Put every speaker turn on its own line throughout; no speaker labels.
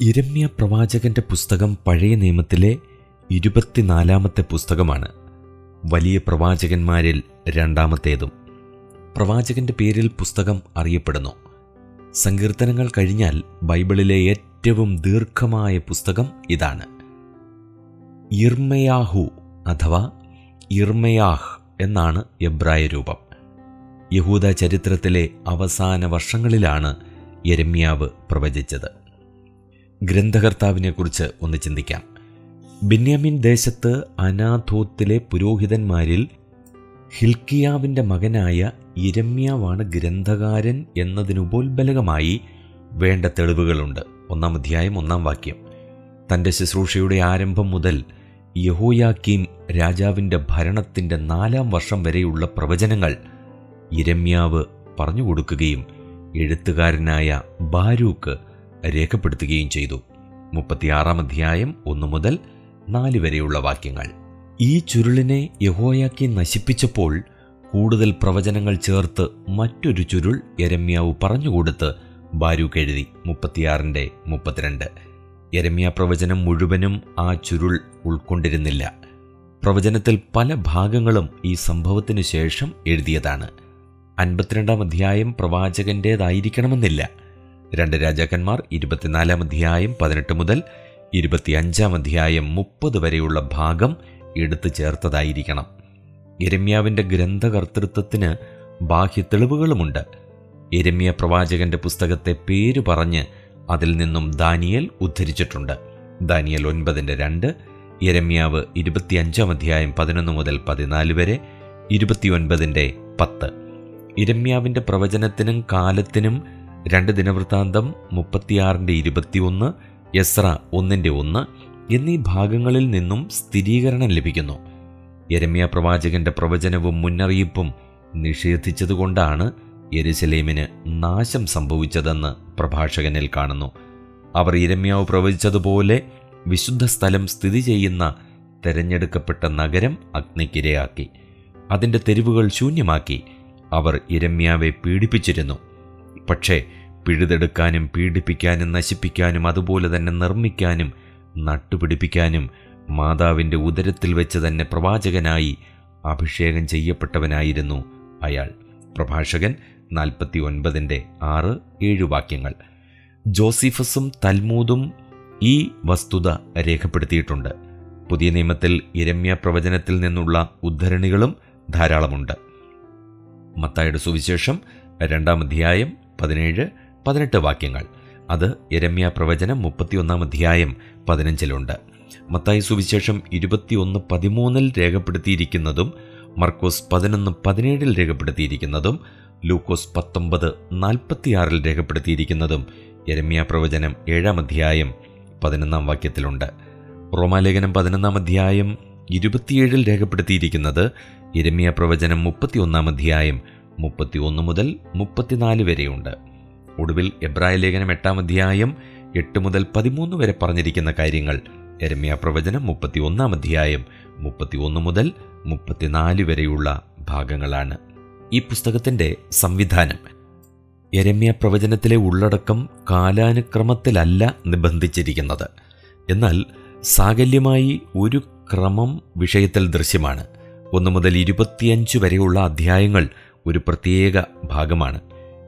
ഇരമ്യ പ്രവാചകന്റെ പുസ്തകം പഴയ നിയമത്തിലെ ഇരുപത്തിനാലാമത്തെ പുസ്തകമാണ്. വലിയ പ്രവാചകന്മാരിൽ രണ്ടാമത്തേതും. പ്രവാചകന്റെ പേരിൽ പുസ്തകം അറിയപ്പെടുന്നു. സങ്കീർത്തനങ്ങൾ കഴിഞ്ഞാൽ ബൈബിളിലെ ഏറ്റവും ദീർഘമായ പുസ്തകം ഇതാണ്. ഇർമയാഹു അഥവാ ഇർമയാഹ് എന്നാണ് എബ്രായ രൂപം. യഹൂദ ചരിത്രത്തിലെ അവസാന വർഷങ്ങളിലാണ് യരമ്യാവ് പ്രവചിച്ചത്. ഗ്രന്ഥകർത്താവിനെക്കുറിച്ച് ഒന്ന് ചിന്തിക്കാം. ബെന്യാമിൻ ദേശത്ത് അനാഥോത്തിലെ പുരോഹിതന്മാരിൽ ഹിൽക്കിയാവിന്റെ മകനായ ഇരമ്യാവാണ് ഗ്രന്ഥകാരൻ എന്നതിനുപോൽബലകമായി വേണ്ട തെളിവുകളുണ്ട്. ഒന്നാം അധ്യായം ഒന്നാം വാക്യം. തന്റെ ശുശ്രൂഷയുടെ ആരംഭം മുതൽ യഹോയാക്കീം രാജാവിന്റെ ഭരണത്തിന്റെ നാലാം വർഷം വരെയുള്ള പ്രവചനങ്ങൾ ഇരമ്യാവ് പറഞ്ഞു കൊടുക്കുകയും എഴുത്തുകാരനായ ബാരൂക്ക് രേഖപ്പെടുത്തുകയും ചെയ്തു. മുപ്പത്തിയാറാം അധ്യായം ഒന്നു മുതൽ നാല് വരെയുള്ള വാക്യങ്ങൾ. ഈ ചുരുളിനെ യഹോയാക്കി നശിപ്പിച്ചപ്പോൾ കൂടുതൽ പ്രവചനങ്ങൾ ചേർത്ത് മറ്റൊരു ചുരുൾ യരമ്യാവ് പറഞ്ഞുകൊടുത്ത് ബാരൂക്ക് എഴുതി. മുപ്പത്തിയാറിന്റെ മുപ്പത്തിരണ്ട്. യരമ്യ പ്രവചനം മുഴുവനും ആ ചുരുൾ ഉൾക്കൊണ്ടിരുന്നില്ല. പ്രവചനത്തിൽ പല ഭാഗങ്ങളും ഈ സംഭവത്തിനു ശേഷം എഴുതിയതാണ്. അൻപത്തിരണ്ടാം അധ്യായം പ്രവാചകന്റേതായിരിക്കണമെന്നില്ല രണ്ട് രാജാക്കന്മാർ ഇരുപത്തിനാലാം അധ്യായം പതിനെട്ട് മുതൽ ഇരുപത്തിയഞ്ചാം അധ്യായം മുപ്പത് വരെയുള്ള ഭാഗം എടുത്തു ചേർത്തതായിരിക്കണം. എരമ്യാവിന്റെ ഗ്രന്ഥകർത്തൃത്വത്തിന് ബാഹ്യ തെളിവുകളുമുണ്ട് എരമ്യ പ്രവാചകന്റെ പുസ്തകത്തെ പേര് പറഞ്ഞ് അതിൽ നിന്നും ദാനിയൽ ഉദ്ധരിച്ചിട്ടുണ്ട്. ദാനിയൽ ഒൻപതിന്റെ രണ്ട് എരമ്യാവ് ഇരുപത്തിയഞ്ചാം അധ്യായം പതിനൊന്ന് മുതൽ പതിനാല് വരെ ഇരുപത്തിയൊൻപതിന്റെ പത്ത്. ഇരമ്യാവിന്റെ പ്രവചനത്തിനും കാലത്തിനും രണ്ട് ദിനവൃത്താന്തം മുപ്പത്തിയാറിന്റെ ഇരുപത്തിയൊന്ന് യസ്ര ഒന്നിന്റെ ഒന്ന് എന്നീ ഭാഗങ്ങളിൽ നിന്നും സ്ഥിരീകരണം ലഭിക്കുന്നു. യരമ്യ പ്രവാചകന്റെ പ്രവചനവും മുന്നറിയിപ്പും നിഷേധിച്ചതുകൊണ്ടാണ് യെരുസലേമിന് നാശം സംഭവിച്ചതെന്ന് പ്രഭാഷകനിൽ കാണുന്നു. അവർ ഇരമ്യാവ് പ്രവചിച്ചതുപോലെ വിശുദ്ധ സ്ഥലം സ്ഥിതി ചെയ്യുന്ന തെരഞ്ഞെടുക്കപ്പെട്ട നഗരം അഗ്നിക്കിരയാക്കി. അതിന്റെ തെരുവുകൾ ശൂന്യമാക്കി. അവർ ഇരമ്യാവെ പീഡിപ്പിച്ചിരുന്നു. പക്ഷേ പിഴുതെടുക്കാനും പീഡിപ്പിക്കാനും നശിപ്പിക്കാനും അതുപോലെ തന്നെ നിർമ്മിക്കാനും നട്ടുപിടിപ്പിക്കാനും മാതാവിന്റെ ഉദരത്തിൽ വെച്ച് തന്നെ പ്രവാചകനായി അഭിഷേകം ചെയ്യപ്പെട്ടവനായിരുന്നു അയാൾ. പ്രഭാഷകൻ നാൽപ്പത്തി ഒൻപതിന്റെ ആറ് ഏഴ് വാക്യങ്ങൾ. ജോസിഫസും തൽമൂദും ഈ വസ്തുത രേഖപ്പെടുത്തിയിട്ടുണ്ട്. പുതിയ നിയമത്തിൽ ഇരമ്യ പ്രവചനത്തിൽ നിന്നുള്ള ഉദ്ധരണികളും ധാരാളമുണ്ട്. മത്തായുടെ സുവിശേഷം രണ്ടാം അധ്യായം പതിനേഴ് പതിനെട്ട് വാക്യങ്ങൾ. അത് യരമ്യ പ്രവചനം മുപ്പത്തിയൊന്നാം അധ്യായം പതിനഞ്ചിലുണ്ട്. മത്തായി സുവിശേഷം ഇരുപത്തിയൊന്ന് പതിമൂന്നിൽ രേഖപ്പെടുത്തിയിരിക്കുന്നതും മർക്കോസ് പതിനൊന്ന് പതിനേഴിൽ രേഖപ്പെടുത്തിയിരിക്കുന്നതും ലൂക്കോസ് പത്തൊമ്പത് നാൽപ്പത്തിയാറിൽ രേഖപ്പെടുത്തിയിരിക്കുന്നതും യരമ്യ പ്രവചനം ഏഴാം അധ്യായം പതിനൊന്നാം വാക്യത്തിലുണ്ട്. റോമാലേഖനം പതിനൊന്നാം അധ്യായം ഇരുപത്തിയേഴിൽ രേഖപ്പെടുത്തിയിരിക്കുന്നത് ഇരമ്യ പ്രവചനം മുപ്പത്തിയൊന്നാം അധ്യായം മുപ്പത്തിയൊന്ന് മുതൽ മുപ്പത്തിനാല് വരെയുണ്ട്. ഒടുവിൽ എബ്രായ ലേഖനം എട്ടാം അധ്യായം എട്ട് മുതൽ പതിമൂന്ന് വരെ പറഞ്ഞിരിക്കുന്ന കാര്യങ്ങൾ. എരമ്യ പ്രവചനം മുപ്പത്തിയൊന്നാം അധ്യായം മുപ്പത്തിയൊന്ന് മുതൽ മുപ്പത്തിനാല് വരെയുള്ള ഭാഗങ്ങളാണ്. ഈ പുസ്തകത്തിന്റെ സംവിധാനം. എരമ്യ പ്രവചനത്തിലെ ഉള്ളടക്കം കാലാനുക്രമത്തിലല്ല നിബന്ധിച്ചിരിക്കുന്നത്. എന്നാൽ സാകല്യമായി ഒരു ക്രമം വിഷയത്തിൽ ദൃശ്യമാണ്. ഒന്ന് മുതൽ ഇരുപത്തിയഞ്ച് വരെയുള്ള അധ്യായങ്ങൾ ഒരു പ്രത്യേക ഭാഗമാണ്.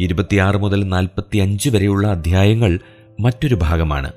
ഇരുപത്തിയാറ് മുതൽ നാൽപ്പത്തിയഞ്ച് വരെയുള്ള അധ്യായങ്ങൾ മറ്റൊരു ഭാഗമാണ്.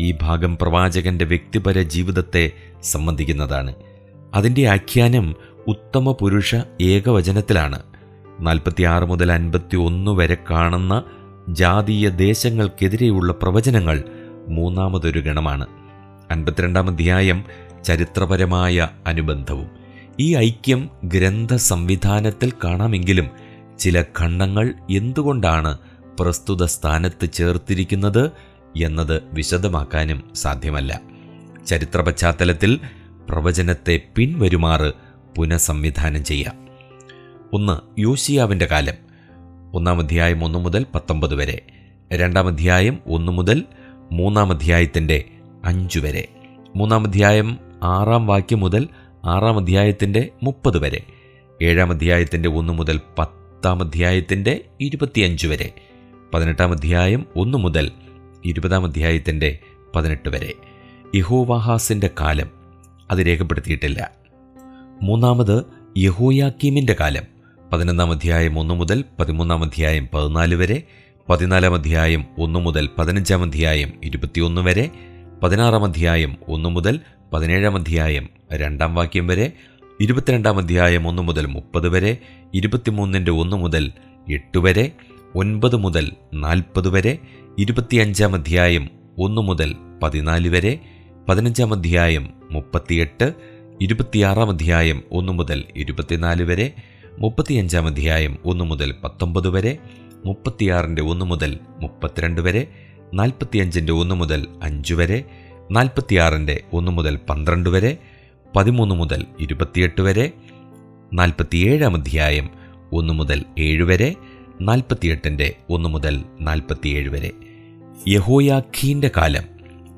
ഈ ഭാഗം പ്രവാചകന്റെ വ്യക്തിപര ജീവിതത്തെ സംബന്ധിക്കുന്നതാണ്. അതിന്റെ ആഖ്യാനം ഉത്തമ പുരുഷ ഏകവചനത്തിലാണ്. നാൽപ്പത്തിയാറ് മുതൽ അൻപത്തി ഒന്ന് വരെ കാണുന്ന ജാതീയ ദേശങ്ങൾക്കെതിരെയുള്ള പ്രവചനങ്ങൾ മൂന്നാമതൊരു ഗണമാണ്. അൻപത്തിരണ്ടാം അധ്യായം ചരിത്രപരമായ അനുബന്ധവും. ഈ ഐക്യം ഗ്രന്ഥ സംവിധാനത്തിൽ കാണാമെങ്കിലും ചില ഖണ്ഡങ്ങൾ എന്തുകൊണ്ടാണ് പ്രസ്തുത സ്ഥാനത്ത് ചേർത്തിരിക്കുന്നത് എന്നത് വിശദമാക്കാനും സാധ്യമല്ല. ചരിത്ര പശ്ചാത്തലത്തിൽ പ്രവചനത്തെ പിൻവരുമാറ് പുനഃസംവിധാനം ചെയ്യാം. ഒന്ന് യോശിയാവിന്റെ കാലം. ഒന്നാം അധ്യായം ഒന്ന് മുതൽ പത്തൊമ്പത് വരെ. രണ്ടാം അധ്യായം ഒന്ന് മുതൽ മൂന്നാം അധ്യായത്തിന്റെ അഞ്ചു വരെ. മൂന്നാം അധ്യായം ആറാം വാക്യം മുതൽ ആറാം അധ്യായത്തിന്റെ മുപ്പത് വരെ ഏഴാം അധ്യായത്തിന്റെ ഒന്ന് മുതൽ പത്താം അധ്യായത്തിന്റെ ഇരുപത്തിയഞ്ച് വരെ പതിനെട്ടാം അധ്യായം ഒന്ന് മുതൽ ഇരുപതാം അധ്യായത്തിന്റെ പതിനെട്ട് വരെ. യഹോവാഹാസിന്റെ കാലം അത് രേഖപ്പെടുത്തിയിട്ടില്ല. മൂന്നാമത് യഹോയാക്കീമിന്റെ കാലം പതിനൊന്നാം അധ്യായം ഒന്ന് മുതൽ പതിമൂന്നാം അധ്യായം പതിനാല് വരെ പതിനാലാം അധ്യായം ഒന്ന് മുതൽ പതിനഞ്ചാം അധ്യായം ഇരുപത്തിയൊന്ന് വരെ പതിനാറാം അധ്യായം ഒന്ന് മുതൽ പതിനേഴാം അധ്യായം രണ്ടാം വാക്യം വരെ ഇരുപത്തിരണ്ടാം അധ്യായം ഒന്ന് മുതൽ മുപ്പത് വരെ ഇരുപത്തിമൂന്നിന്റെ ഒന്ന് മുതൽ എട്ട് വരെ ഒൻപത് മുതൽ നാൽപ്പത് വരെ ഇരുപത്തിയഞ്ചാം അധ്യായം ഒന്ന് മുതൽ പതിനാല് വരെ പതിനഞ്ചാം അധ്യായം മുപ്പത്തിയെട്ട് ഇരുപത്തിയാറാം അധ്യായം ഒന്ന് മുതൽ ഇരുപത്തിനാല് വരെ മുപ്പത്തിയഞ്ചാം അധ്യായം ഒന്ന് മുതൽ പത്തൊമ്പത് വരെ മുപ്പത്തിയാറിന്റെ ഒന്ന് മുതൽ മുപ്പത്തിരണ്ട് വരെ നാൽപ്പത്തിയഞ്ചിന്റെ ഒന്ന് മുതൽ അഞ്ച് വരെ നാൽപ്പത്തിയാറിന്റെ ഒന്ന് മുതൽ പന്ത്രണ്ട് വരെ പതിമൂന്ന് മുതൽ ഇരുപത്തിയെട്ട് വരെ നാൽപ്പത്തിയേഴാം അധ്യായം ഒന്ന് മുതൽ ഏഴ് വരെ നാൽപ്പത്തിയെട്ടിന്റെ ഒന്ന് മുതൽ നാൽപ്പത്തിയേഴ് വരെ. യഹോയാഖീന്റെ കാലം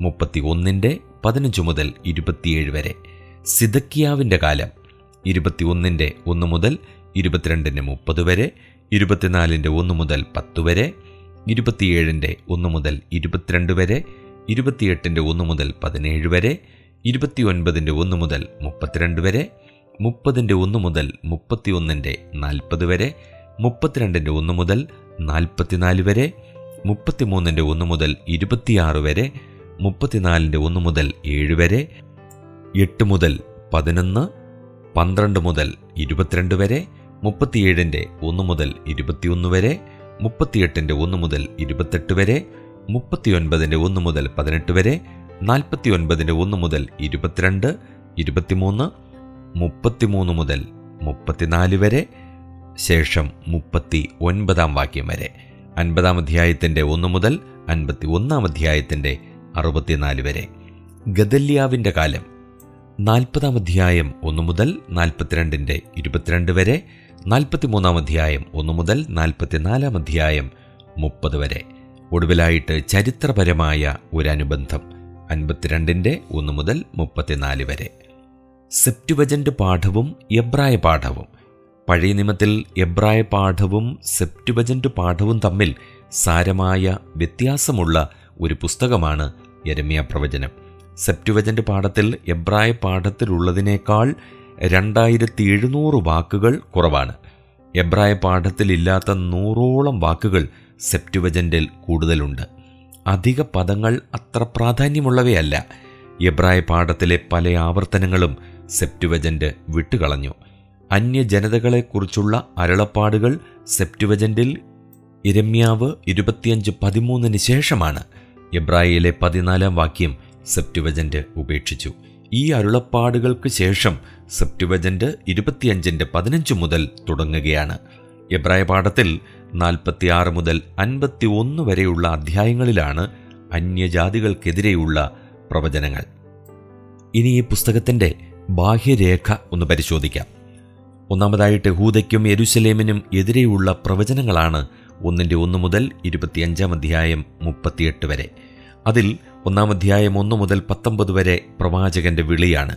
മുപ്പത്തി ഒന്നിന്റെ പതിനഞ്ച് മുതൽ ഇരുപത്തിയേഴ് വരെ. സിദക്കിയാവിന്റെ കാലം ഇരുപത്തിയൊന്നിന്റെ ഒന്ന് മുതൽ ഇരുപത്തിരണ്ടിന്റെ മുപ്പത് വരെ ഇരുപത്തിനാലിന്റെ ഒന്ന് മുതൽ പത്ത് വരെ ഇരുപത്തിയേഴിന്റെ ഒന്ന് മുതൽ ഇരുപത്തിരണ്ട് വരെ ഇരുപത്തിയെട്ടിന്റെ ഒന്ന് മുതൽ പതിനേഴ് വരെ ഇരുപത്തിയൊൻപതിന്റെ ഒന്ന് മുതൽ മുപ്പത്തിരണ്ട് വരെ മുപ്പതിന്റെ ഒന്ന് മുതൽ മുപ്പത്തിയൊന്നിന്റെ നാൽപ്പത് വരെ മുപ്പത്തിരണ്ടിന്റെ ഒന്ന് മുതൽ നാൽപ്പത്തിനാല് വരെ മുപ്പത്തിമൂന്നിന്റെ ഒന്ന് മുതൽ ഇരുപത്തിയാറ് വരെ മുപ്പത്തിനാലിന്റെ ഒന്ന് മുതൽ ഏഴ് വരെ എട്ട് മുതൽ പതിനൊന്ന് പന്ത്രണ്ട് മുതൽ ഇരുപത്തിരണ്ട് വരെ മുപ്പത്തിയേഴിന്റെ ഒന്ന് മുതൽ ഇരുപത്തിയൊന്ന് വരെ മുപ്പത്തിയെട്ടിന്റെ ഒന്ന് മുതൽ ഇരുപത്തെട്ട് വരെ മുപ്പത്തിയൊൻപതിന്റെ ഒന്ന് മുതൽ പതിനെട്ട് വരെ നാൽപ്പത്തിയൊൻപതിന്റെ ഒന്ന് മുതൽ ഇരുപത്തിരണ്ട് ഇരുപത്തിമൂന്ന് മുപ്പത്തിമൂന്ന് മുതൽ മുപ്പത്തിനാല് വരെ ശേഷം മുപ്പത്തി ഒൻപതാം വാക്യം വരെ. അൻപതാം അധ്യായത്തിന്റെ ഒന്ന് മുതൽ അൻപത്തി ഒന്നാം അധ്യായത്തിന്റെ അറുപത്തിനാല് വരെ. ഗദല്യാവിന്റെ കാലം നാൽപ്പതാം അധ്യായം ഒന്ന് മുതൽ നാൽപ്പത്തിരണ്ടിന്റെ ഇരുപത്തിരണ്ട് വരെ നാൽപ്പത്തിമൂന്നാം അധ്യായം ഒന്ന് മുതൽ നാൽപ്പത്തിനാലാം അധ്യായം മുപ്പത് വരെ. ഒടുവിലായിട്ട് ചരിത്രപരമായ ഒരു അനുബന്ധം അൻപത്തിരണ്ടിന്റെ ഒന്ന് മുതൽ മുപ്പത്തിനാല് വരെ. സെപ്റ്റുവജന്റ് പാഠവും എബ്രായ പാഠവും. പഴയ നിയമത്തിൽ എബ്രായ പാഠവും സെപ്റ്റുവജന്റ് പാഠവും തമ്മിൽ സാരമായ വ്യത്യാസമുള്ള ഒരു പുസ്തകമാണ് യരമ്യ പ്രവചനം. സെപ്റ്റുവജന്റ് പാഠത്തിൽ എബ്രായ പാഠത്തിലുള്ളതിനേക്കാൾ രണ്ടായിരത്തി എഴുന്നൂറ് വാക്കുകൾ കുറവാണ്. എബ്രായ പാഠത്തിലില്ലാത്ത നൂറോളം വാക്കുകൾ സെപ്റ്റുവജന്റിൽ കൂടുതലുണ്ട്. അധിക പദങ്ങൾ അത്ര പ്രാധാന്യമുള്ളവയല്ല. എബ്രായ പാഠത്തിലെ പല ആവർത്തനങ്ങളും സെപ്റ്റുവജന്റ് വിട്ടുകളഞ്ഞു. അന്യജനതകളെക്കുറിച്ചുള്ള അരളപ്പാടുകൾ സെപ്റ്റുവജന്റിൽ ഇരമ്യാവ് ഇരുപത്തിയഞ്ച് പതിമൂന്നിന് ശേഷമാണ്. എബ്രായയിലെ പതിനാലാം വാക്യം സെപ്റ്റുവജന്റ് ഉപേക്ഷിച്ചു. ഈ അരുളപ്പാടുകൾക്ക് ശേഷം സെപ്റ്റുവജന്റ് ഇരുപത്തിയഞ്ചിന്റെ പതിനഞ്ച് മുതൽ തുടങ്ങുകയാണ്. എബ്രായ പാഠത്തിൽ നാൽപ്പത്തിയാറ് മുതൽ അൻപത്തി ഒന്ന് വരെയുള്ള അധ്യായങ്ങളിലാണ് അന്യജാതികൾക്കെതിരെയുള്ള പ്രവചനങ്ങൾ. ഇനി ഈ പുസ്തകത്തിന്റെ ബാഹ്യരേഖ ഒന്ന് പരിശോധിക്കാം. ഒന്നാമതായിട്ട് ഹൂതയ്ക്കും യെരുസലേമിനും എതിരെയുള്ള പ്രവചനങ്ങളാണ് ഒന്നിന്റെ ഒന്ന് മുതൽ ഇരുപത്തിയഞ്ചാം അധ്യായം മുപ്പത്തിയെട്ട് വരെ. അതിൽ ഒന്നാം അധ്യായം ഒന്ന് മുതൽ പത്തൊമ്പത് വരെ പ്രവാചകന്റെ വിളിയാണ്.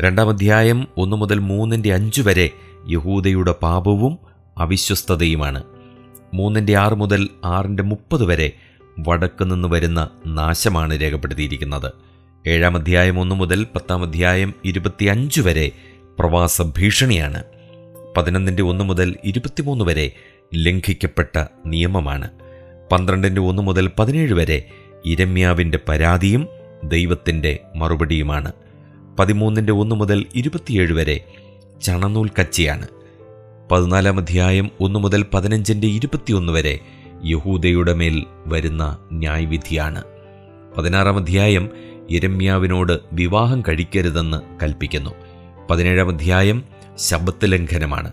രണ്ടാം അധ്യായം ഒന്ന് മുതൽ മൂന്നിന്റെ അഞ്ച് വരെ യഹൂദയുടെ പാപവും അവിശ്വസ്തതയുമാണ്. മൂന്നിന്റെ ആറ് മുതൽ ആറിന്റെ മുപ്പത് വരെ വടക്കു നിന്ന് വരുന്ന നാശമാണ് രേഖപ്പെടുത്തിയിരിക്കുന്നത്. ഏഴാം അധ്യായം ഒന്ന് മുതൽ പത്താം അധ്യായം ഇരുപത്തിയഞ്ച് വരെ പ്രവാസ ഭീഷണിയാണ്. പതിനൊന്നിന്റെ ഒന്ന് മുതൽ ഇരുപത്തിമൂന്ന് വരെ ലംഘിക്കപ്പെട്ട നിയമമാണ്. പന്ത്രണ്ടിന്റെ ഒന്ന് മുതൽ പതിനേഴ് വരെ ഇരമ്യാവിന്റെ പരാതിയും ദൈവത്തിന്റെ മറുപടിയുമാണ്. പതിമൂന്നിന്റെ ഒന്ന് മുതൽ ഇരുപത്തിയേഴ് വരെ ചണനൂൽ കച്ചിയാണ്. പതിനാലാം അധ്യായം ഒന്നു മുതൽ പതിനഞ്ചിന്റെ ഇരുപത്തിയൊന്ന് വരെ യഹൂദയുടെ മേൽ വരുന്ന ന്യായവിധിയാണ്. പതിനാറാം അധ്യായം ഇരമ്യാവിനോട് വിവാഹം കഴിക്കരുതെന്ന് കൽപ്പിക്കുന്നു. പതിനേഴാം അധ്യായം ശബ്ദ ലംഘനമാണ്.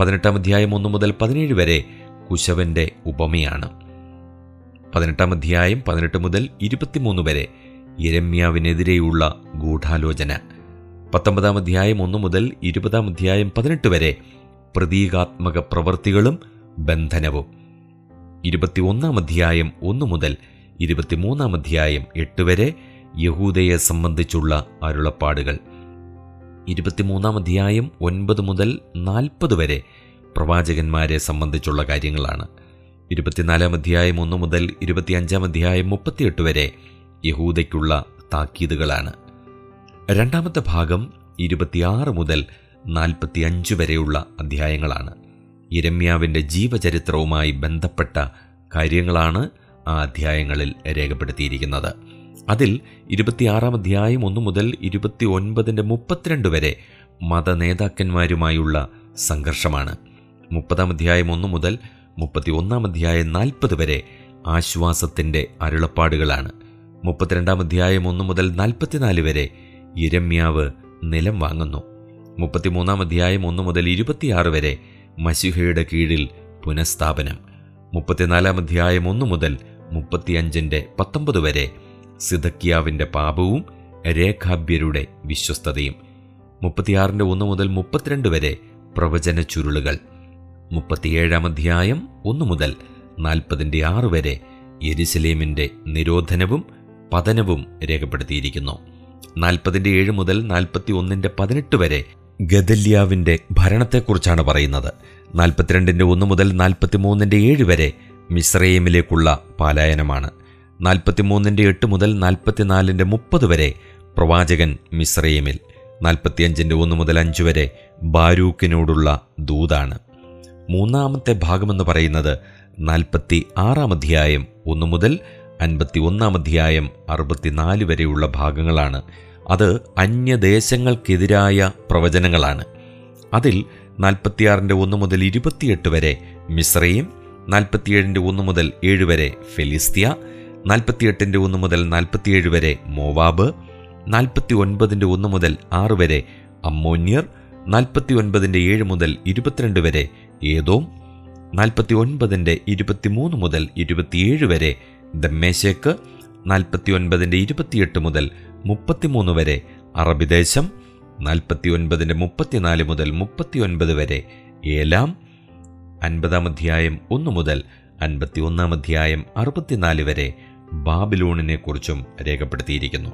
പതിനെട്ടാം അധ്യായം ഒന്ന് മുതൽ പതിനേഴ് വരെ കുശവന്റെ ഉപമയാണ്. പതിനെട്ടാം അധ്യായം പതിനെട്ട് മുതൽ ഇരുപത്തിമൂന്ന് വരെ ഇരമ്യാവിനെതിരെയുള്ള ഗൂഢാലോചന. പത്തൊമ്പതാം അധ്യായം ഒന്ന് മുതൽ ഇരുപതാം അധ്യായം പതിനെട്ട് വരെ പ്രതീകാത്മക പ്രവൃത്തികളും ബന്ധനവും. ഇരുപത്തിയൊന്നാം അധ്യായം ഒന്ന് മുതൽ ഇരുപത്തിമൂന്നാം അധ്യായം എട്ട് വരെ യഹൂദയെ സംബന്ധിച്ചുള്ള അരുളപ്പാടുകൾ. ഇരുപത്തിമൂന്നാം അധ്യായം ഒൻപത് മുതൽ നാൽപ്പത് വരെ പ്രവാചകന്മാരെ സംബന്ധിച്ചുള്ള കാര്യങ്ങളാണ്. ഇരുപത്തിനാലാം അധ്യായം ഒന്ന് മുതൽ ഇരുപത്തിയഞ്ചാം അധ്യായം മുപ്പത്തിയെട്ട് വരെ യഹൂദയ്ക്കുള്ള താക്കീതുകളാണ്. രണ്ടാമത്തെ ഭാഗം ഇരുപത്തിയാറ് മുതൽ നാൽപ്പത്തിയഞ്ച് വരെയുള്ള അധ്യായങ്ങളാണ്. ഇരമ്യാവിന്റെ ജീവചരിത്രവുമായി ബന്ധപ്പെട്ട കാര്യങ്ങളാണ് ആ അധ്യായങ്ങളിൽ രേഖപ്പെടുത്തിയിരിക്കുന്നത്. അതിൽ ഇരുപത്തിയാറാം അധ്യായം ഒന്ന് മുതൽ ഇരുപത്തി ഒൻപതിന്റെ മുപ്പത്തിരണ്ട് വരെ മത നേതാക്കന്മാരുമായുള്ള സംഘർഷമാണ്. മുപ്പതാം അധ്യായം ഒന്ന് മുതൽ മുപ്പത്തി ഒന്നാം അധ്യായം നാൽപ്പത് വരെ ആശ്വാസത്തിന്റെ അരുളപ്പാടുകളാണ്. മുപ്പത്തിരണ്ടാം അധ്യായം ഒന്ന് മുതൽ നാൽപ്പത്തിനാല് വരെ ഇരമ്യാവ് നിലം വാങ്ങുന്നു. മുപ്പത്തിമൂന്നാം അധ്യായം ഒന്ന് മുതൽ ഇരുപത്തിയാറ് വരെ മഷിഹയുടെ കീഴിൽ പുനഃസ്ഥാപനം. മുപ്പത്തിനാലാം അധ്യായം ഒന്ന് മുതൽ മുപ്പത്തിയഞ്ചിന്റെ പത്തൊമ്പത് വരെ സിദക്കിയാവിന്റെ പാപവും രേഖാബ്യരുടെ വിശ്വസ്തതയും. മുപ്പത്തിയാറിന്റെ ഒന്ന് മുതൽ മുപ്പത്തിരണ്ട് വരെ പ്രവചന ചുരുളുകൾ. മുപ്പത്തിയേഴാം അധ്യായം ഒന്ന് മുതൽ നാൽപ്പതിന്റെ ആറ് വരെ യെരുസലേമിന്റെ നിരോധനവും പതനവും രേഖപ്പെടുത്തിയിരിക്കുന്നു. നാൽപ്പതിന്റെ ഏഴ് മുതൽ നാൽപ്പത്തി ഒന്നിന്റെ പതിനെട്ട് വരെ ഗദല്യാവിന്റെ ഭരണത്തെക്കുറിച്ചാണ് പറയുന്നത്. നാൽപ്പത്തിരണ്ടിന്റെ ഒന്ന് മുതൽ നാൽപ്പത്തി മൂന്നിന്റെ ഏഴ് വരെ മിസ്രൈമിലേക്കുള്ള പാലായനമാണ്. നാൽപ്പത്തിമൂന്നിന്റെ എട്ട് മുതൽ നാൽപ്പത്തിനാലിന്റെ മുപ്പത് വരെ പ്രവാചകൻ മിസ്രൈമിൽ നാൽപ്പത്തിയഞ്ചിന്റെ ഒന്ന് മുതൽ അഞ്ച് വരെ ബാരൂക്കിനോടുള്ള ദൂതാണ്. മൂന്നാമത്തെ ഭാഗമെന്ന് പറയുന്നത് നാൽപ്പത്തി ആറാം അധ്യായം ഒന്ന് മുതൽ അൻപത്തി ഒന്നാം അധ്യായം അറുപത്തിനാല് വരെയുള്ള ഭാഗങ്ങളാണ്. അത് അന്യദേശങ്ങൾക്കെതിരായ പ്രവചനങ്ങളാണ്. അതിൽ നാൽപ്പത്തിയാറിന്റെ ഒന്ന് മുതൽ ഇരുപത്തിയെട്ട് വരെ മിശ്രയും നാൽപ്പത്തിയേഴിന്റെ ഒന്ന് മുതൽ ഏഴ് വരെ ഫെലിസ്തീയ നാൽപ്പത്തിയെട്ടിന്റെ ഒന്ന് മുതൽ നാൽപ്പത്തിയേഴ് വരെ മോവാബ് നാൽപ്പത്തി ഒൻപതിന്റെ ഒന്ന് മുതൽ ആറ് വരെ അമ്മോന്യർ നാൽപ്പത്തി ഒൻപതിന്റെ ഏഴ് മുതൽ ഇരുപത്തിരണ്ട് വരെ ഏതോം നാൽപ്പത്തി ഒൻപതിന്റെ ഇരുപത്തിമൂന്ന് മുതൽ ഇരുപത്തിയേഴ് വരെ ദമ്മേശേക്ക് നാൽപ്പത്തി ഒൻപതിന്റെ ഇരുപത്തിയെട്ട് മുതൽ മുപ്പത്തിമൂന്ന് വരെ. അറബിദേശം നാൽപ്പത്തി ഒൻപതിന്റെ മുപ്പത്തിനാല് മുതൽ മുപ്പത്തിയൊൻപത് വരെ. ഏലാം അൻപതാം അധ്യായം ഒന്ന് മുതൽ അൻപത്തി ഒന്നാം അധ്യായം അറുപത്തിനാല് വരെ ബാബിലോണിനെ കുറിച്ചും രേഖപ്പെടുത്തിയിരിക്കുന്നു.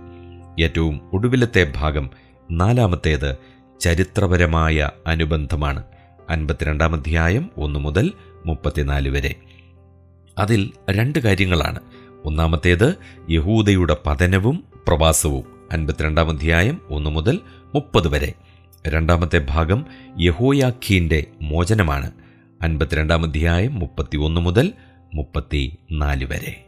ഏറ്റവും ഒടുവിലത്തെ ഭാഗം നാലാമത്തേത് ചരിത്രപരമായ അനുബന്ധമാണ്. അൻപത്തിരണ്ടാം അധ്യായം ഒന്ന് മുതൽ മുപ്പത്തിനാല് വരെ. അതിൽ രണ്ട് കാര്യങ്ങളാണ്. ഒന്നാമത്തേത് യഹൂദയുടെ പതനവും പ്രവാസവും അൻപത്തിരണ്ടാം അധ്യായം ഒന്നു മുതൽ മുപ്പത് വരെ. രണ്ടാമത്തെ ഭാഗം യഹോയാഖീന്റെ മോചനമാണ്. അൻപത്തിരണ്ടാം അധ്യായം മുപ്പത്തി ഒന്ന് മുതൽ മുപ്പത്തി നാല് വരെ.